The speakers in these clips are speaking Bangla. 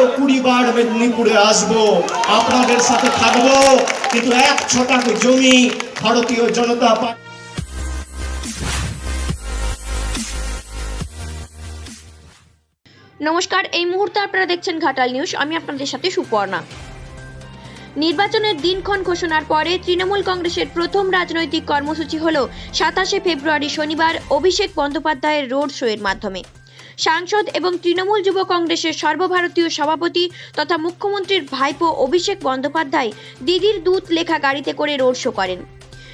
আরও কুড়ি বার মেদিনীপুরে আসব। আপনাদের সাথে থাকব। কিন্তু এক ছটাক জমি ভারতীয় জনতা পার্টি নমস্কার, এই মুহূর্তে আপনারা দেখছেন ঘাটাল নিউজ। আমি আপনাদের সাথে সুপর্ণা। নির্বাচনের দিনক্ষণ ঘোষণার পরে তৃণমূল কংগ্রেসের প্রথম রাজনৈতিক কর্মসূচি হল সাতাশে ফেব্রুয়ারি শনিবার অভিষেক বন্দ্যোপাধ্যায়ের রোড শো এর মাধ্যমে। সাংসদ এবং তৃণমূল যুব কংগ্রেসের সর্বভারতীয় সভাপতি তথা মুখ্যমন্ত্রীর ভাইপো অভিষেক বন্দ্যোপাধ্যায় দিদির দূত লেখা গাড়িতে করে রোড শো করেন।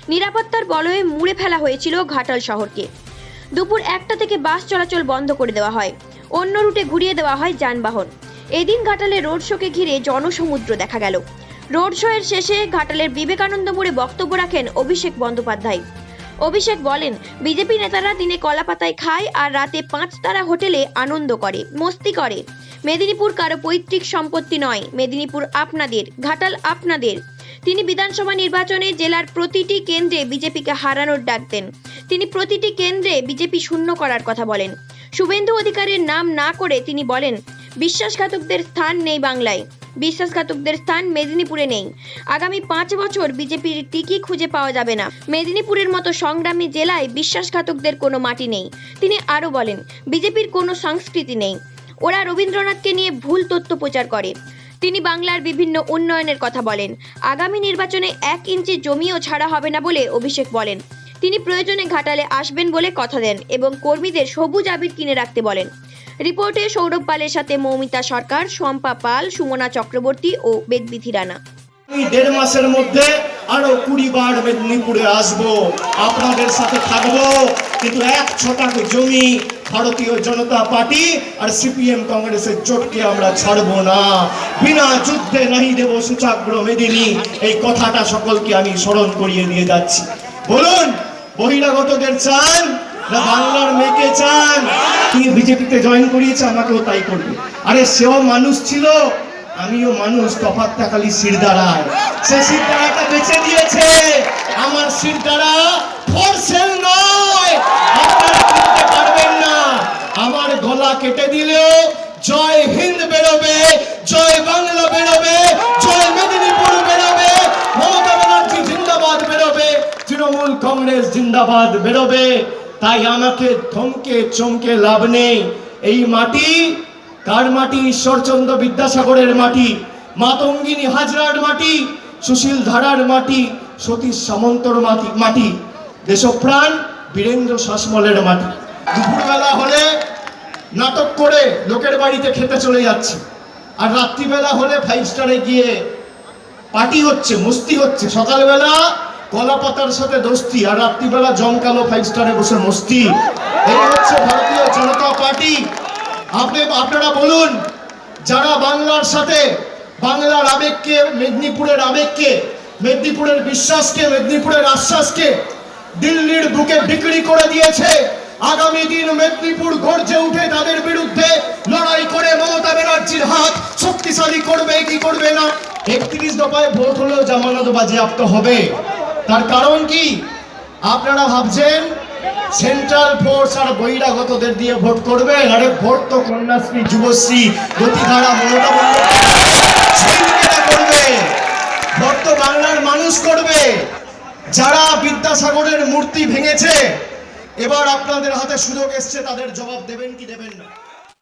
নিরাপত্তার বলয়ে মুড়ে ফেলা হয়েছিল ঘাটাল শহরকে। দুপুর একটা থেকে বাস চলাচল বন্ধ করে দেওয়া হয়। অন্য রুটে ঘুরিয়ে দেওয়া হয় যানবাহন। এদিন ঘাটালে রোড শোকে ঘিরে জনসমুদ্র দেখা গেল। রোড শো এর শেষে ঘাটালের বিবেকানন্দ মোড়ে বক্তব্য রাখেন অভিষেক বন্দ্যোপাধ্যায়। অভিষেক বলেন, বিজেপি নেতারা দিনে কলাপাতায় খায় আর রাতে পাঁচ তারা হোটেলে আনন্দ করে, মস্তি করে। মেদিনীপুর কারও পৈতৃক সম্পত্তি নয়, মেদিনীপুর আপনাদের, ঘাটাল আপনাদের। তিনি বিধানসভা নির্বাচনে জেলার প্রতিটি কেন্দ্রে বিজেপিকে হারানোর ডাক দেন। তিনি প্রতিটি কেন্দ্রে বিজেপি শূন্য করার কথা বলেন। শুভেন্দু অধিকারের নাম না করে তিনি বলেন, বিশ্বাসঘাতকদের স্থান নেই বাংলায়। বিশ্বাসঘাতকদের স্থান মেদিনীপুরে নেই। আগামী পাঁচ বছর বিজেপির টিকি খুঁজে পাওয়া যাবে না। মেদিনীপুরের মতো সংগ্রামী জেলায় বিশ্বাসঘাতকদের কোনো মাটি নেই। তিনি আরও বলেন, বিজেপির কোনো সংস্কৃতি নেই। ওরা রবীন্দ্রনাথকে নিয়ে ভুল তথ্য প্রচার করে। তিনি বাংলার বিভিন্ন উন্নয়নের কথা বলেন। আগামী নির্বাচনে এক ইঞ্চি জমিও ছাড়া হবে না বলে অভিষেক বলেন। তিনি প্রয়োজনে ঘাটালে আসবেন বলে কথা দেন এবং কর্মীদের সবুজ আবির কিনে রাখতে বলেন। রিপোর্টে সৌরভ পালের সাথে মৌমিতা সরকার, শম্পা পাল, সুমনা চক্রবর্তী ও বেদবিধি রানা। আমি দেড় মাসের মধ্যে আরও কুড়ি বার মেদিনীপুরে আসব। আপনাদের সাথে থাকব। কিন্তু এক ছটাক জমি ভারতীয় জনতা পার্টি আর সিপিএম কংগ্রেসের জোটকে আমরা ছাড়বো না। বিনা যুদ্ধে নাহি দেব সুচাগ্র মেদিনী। এই কথাটা সকলকে আমি স্মরণ করিয়ে দিয়ে যাচ্ছি। বলুন, বহিরাগতদের চান। না বাংলার মেয়েকে চান। তিনি বিজেপিতে জয়েন করিয়েছে, আমাকেও তাই করবে। আরে সেও মানুষ ছিল, আমিও মানুষ তফাৎটা খালি শিরদাঁড়ায় সে শিরদাঁড়াটা বেঁচে দিয়েছে আমার শিরদাঁড়া ফর সেল নয়। আপনারা কিনতে পারবেন না। আমার গলা কেটে দিলেও জয় হিন্দ বেরোবে, জয় বাংলা বেরোবে, জয় মেদিনীপুর বেরোবে, মমতা ব্যানার্জি জিন্দাবাদ বেরোবে, তৃণমূল কংগ্রেস জিন্দাবাদ বেরোবে। তাই আমাকে থমকে চমকে লাভ নেই। এই মাটি কার মাটি ঈশ্বরচন্দ্র বিদ্যাসাগরের মাটি, মাতঙ্গিনী হাজরার মাটি, সুশীল ধারার মাটি, সতীশ সামন্তর মাটি মাটি, দেশপ্রাণ বীরেন্দ্র শাসমলের মাটি। দুপুরবেলা হলে নাটক করে লোকের বাড়িতে খেতে চলে যাচ্ছে। আর রাত্রিবেলা হলে ফাইভ স্টারে গিয়ে পার্টি হচ্ছে, মস্তি হচ্ছে। সকালবেলা কলা পাতার সাথে দোস্তি, আর রাত্রিবেলা জমকালো ফাইভ স্টারে বসে মস্তি। এই হচ্ছে ভারতীয় জনতা পার্টি। আপনি, আপনারা বলুন, যারা বাংলার সাথে, বাংলার আবেগকে, মেদিনীপুরের আবেগকে, মেদিনীপুরের বিশ্বাসকে, মেদিনীপুরের আশ্বাসকে দিল্লির বুকে বিক্রি করে দিয়েছে, আগামী দিন মেদিনীপুর গর্জে উঠে তাদের বিরুদ্ধে লড়াই করে মমতা ব্যানার্জির হাত শক্তিশালী করবে কি করবে না? একত্রিশ দফায় ভোট হলেও জামানত বাজেয়াপ্ত হবে। তার কারণ কি? আপনারা ভাবছেন সেন্ট্রাল ফোর্স আর বহিরাগতদের দিয়ে ভোট করবেন? আরে ভোট তো কন্যাশ্রী, যুবশ্রী গতিধারা করবে। ভোট তো বাংলার মানুষ করবে। যারা বিদ্যাসাগরের মূর্তি ভেঙেছে, এবার আপনাদের হাতে সুযোগ এসছে, তাদের জবাব দেবেন কি দেবেন না?